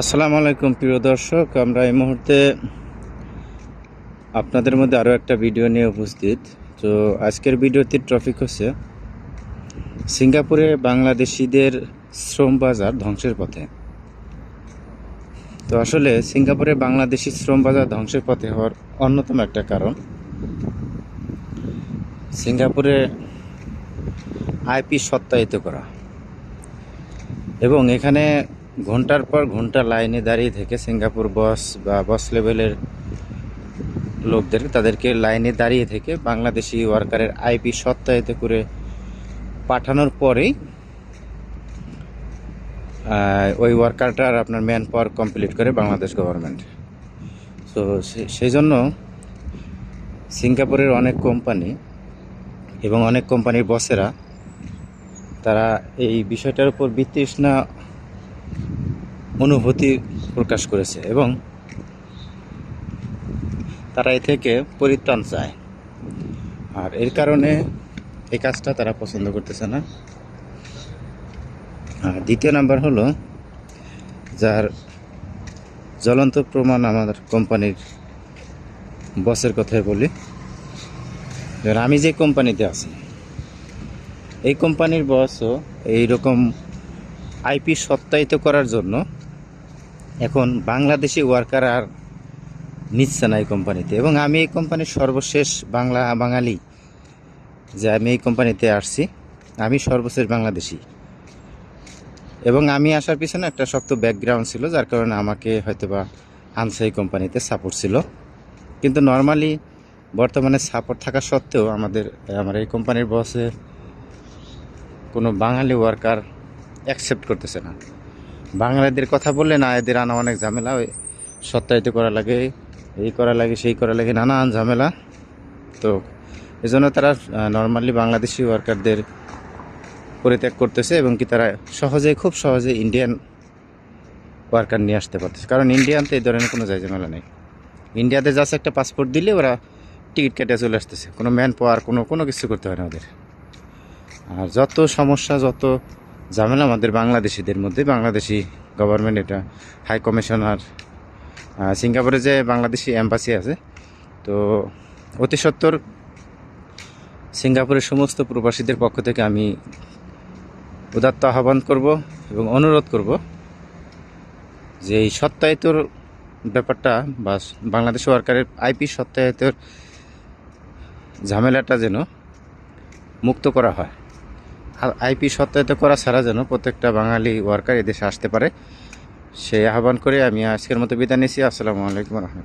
আসসালামু আলাইকুম, প্রিয় দর্শক। আমরা এই মুহূর্তে আপনাদের মধ্যে আরও একটা ভিডিও নিয়ে উপস্থিত। তো আজকের ভিডিওটির টপিক হচ্ছে সিঙ্গাপুরে বাংলাদেশিদের শ্রম বাজার ধ্বংসের পথে। তো আসলে সিঙ্গাপুরে বাংলাদেশি শ্রম বাজার ধ্বংসের পথে হওয়ার অন্যতম একটা কারণ সিঙ্গাপুরে আইপি সত্যায়িত করা। এবং এখানে ঘণ্টার পর ঘণ্টা লাইনে দাঁড়িয়ে থেকে সিঙ্গাপুর বস বা বস লেভেলের লোকদের, তাদেরকে লাইনে দাঁড়িয়ে থেকে বাংলাদেশি ওয়ার্কারের আইপি সত্যায়িত করে পাঠানোর পরেই ওই ওয়ার্কারটার আপনার ম্যান পাওয়ার কমপ্লিট করে বাংলাদেশ গভর্নমেন্ট। তো সেই জন্য সিঙ্গাপুরের অনেক কোম্পানি এবং অনেক কোম্পানির বসেরা, তারা এই বিষয়টার উপর বিতৃষ্ণা অনুভূতি প্রকাশ করেছে এবং তারা এ থেকে পরিত্রাণ চায়। আর এর কারণে এই কাজটা তারা পছন্দ করতেছে না। আর দ্বিতীয় নাম্বার হলো, যার জ্বলন্ত প্রমাণ আমাদের কোম্পানির বসের কথাই বলি। আমি যে কোম্পানিতে আছি, এই কোম্পানির বসও এইরকম আইপি সত্যায়িত করার জন্য এখন বাংলাদেশি ওয়ার্কার আর নিচ্ছে না এই কোম্পানিতে এবং আমি এই কোম্পানির সর্বশেষ বাংলা, বাঙালি, যে আমি এই কোম্পানিতে আসছি, আমি সর্বশেষ বাংলাদেশি। এবং আমি আসার পিছনে একটা শক্ত ব্যাকগ্রাউন্ড ছিল, যার কারণে আমাকে হয়তোবা আনছে এই কোম্পানিতে সাপোর্ট ছিল। কিন্তু নর্মালি বর্তমানে সাপোর্ট থাকা সত্ত্বেও আমাদের, আমার এই কোম্পানির বসে কোনো বাঙালি ওয়ার্কার অ্যাকসেপ্ট করতেছে না। বাঙালিদের কথা বললে না, এদের আনা অনেক ঝামেলা, ওই সত্যায়িত করা লাগে, এই করা লাগে, সেই করা লাগে, নানান ঝামেলা। তো এই জন্য তারা নর্মালি বাংলাদেশি ওয়ার্কারদের পরিত্যাগ করতেছে এবং কি তারা সহজে, খুব সহজে ইন্ডিয়ান ওয়ার্কার নিয়ে আসতে পারতেছে। কারণ ইন্ডিয়ানতে এই ধরনের কোনো ঝামেলা নেই। ইন্ডিয়াতে জাস্ট একটা পাসপোর্ট দিলে ওরা টিকিট কেটে চলে আসতেছে। কোনো ম্যান পাওয়ার কোনো কোনো কিছু করতে হয় না ওদের। আর যত সমস্যা, যত ঝামেলা আমাদের বাংলাদেশিদের মধ্যে। বাংলাদেশি গভর্নমেন্ট এটা হাই কমিশনার সিঙ্গাপুরে যে বাংলাদেশি এম্বাসি আছে, তো অতি সত্বর সিঙ্গাপুরের সমস্ত প্রবাসীদের পক্ষ থেকে আমি উদাত্ত আহ্বান করব এবং অনুরোধ করব যে এই সত্যায়িতর ব্যাপারটা বা বাংলাদেশ সরকারের আইপি সত্যায়িতর ঝামেলাটা যেন মুক্ত করা হয়। আইপি সত্যায়িত করা ছাড়া যেন প্রত্যেকটা বাঙালি ওয়ার্কার এদেশে আসতে পারে। সেই আহ্বান করে আমি আজকের মতো বিদায় নিয়েছি আসসালামু আলাইকুম রহমতুল্লাহ।